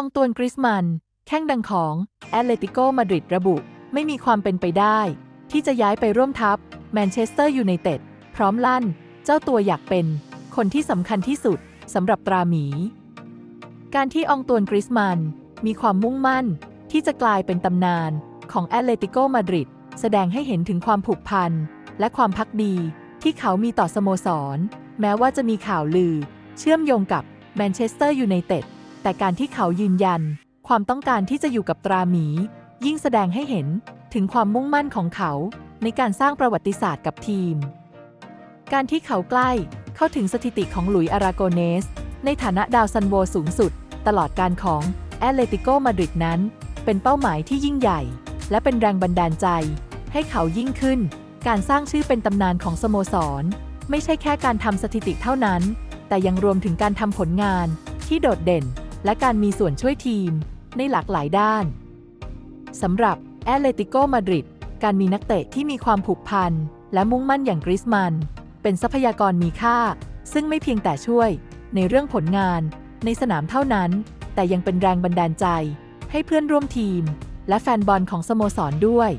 องตวนกริสมัน แข้งดังของแอตเลติโกมาดริดระบุ ไม่มีความเป็นไปได้ ที่จะย้ายไปร่วมทัพแมนเชสเตอร์ยูไนเต็ดพร้อมลั่น เจ้าตัวอยากเป็น คนที่สำคัญที่สุดสำหรับตราหมี การที่องตวนกริสมัน มีความมุ่งมั่น ที่จะกลายเป็นตำนานของแอตเลติโกมาดริดแสดงให้เห็นถึงความผูกพัน และความพักดีที่เขามีต่อสโมสร แม้ว่าจะมีข่าวลือ เชื่อมโยงกับแมนเชสเตอร์ยูไนเต็ด แต่การที่เขายืนยัน ความต้องการที่จะอยู่กับตราหมี ยิ่งแสดงให้เห็นถึงความมุ่งมั่นของเขา ในการสร้างประวัติศาสตร์กับทีม การที่เขาใกล้เข้าถึงสถิติของหลุยส์อาราโกเนส ในฐานะดาวซันโวสูงสุด ตลอดการของแอตเลติโกมาดริดนั้น เป็นเป้าหมายที่ยิ่งใหญ่ และเป็นแรงบันดาลใจ ให้เขายิ่งขึ้น การสร้างชื่อเป็นตำนานของสโมสร ไม่ใช่แค่การทำสถิติเท่านั้น แต่ยังรวมถึงการทำผลงานที่โดดเด่น และการมีส่วนช่วยทีมในหลากหลายด้านสำหรับแอตเลติโกมาดริดการมีนักเตะที่มีความผูกพัน และมุ่งมั่นอย่างกริสมัน เป็นทรัพยากรมีค่า ซึ่งไม่เพียงแต่ช่วยในเรื่องผลงานในสนามเท่านั้น แต่ยังเป็นแรงบันดาลใจ ให้เพื่อนร่วมทีม และแฟนบอลของสโมสรด้วย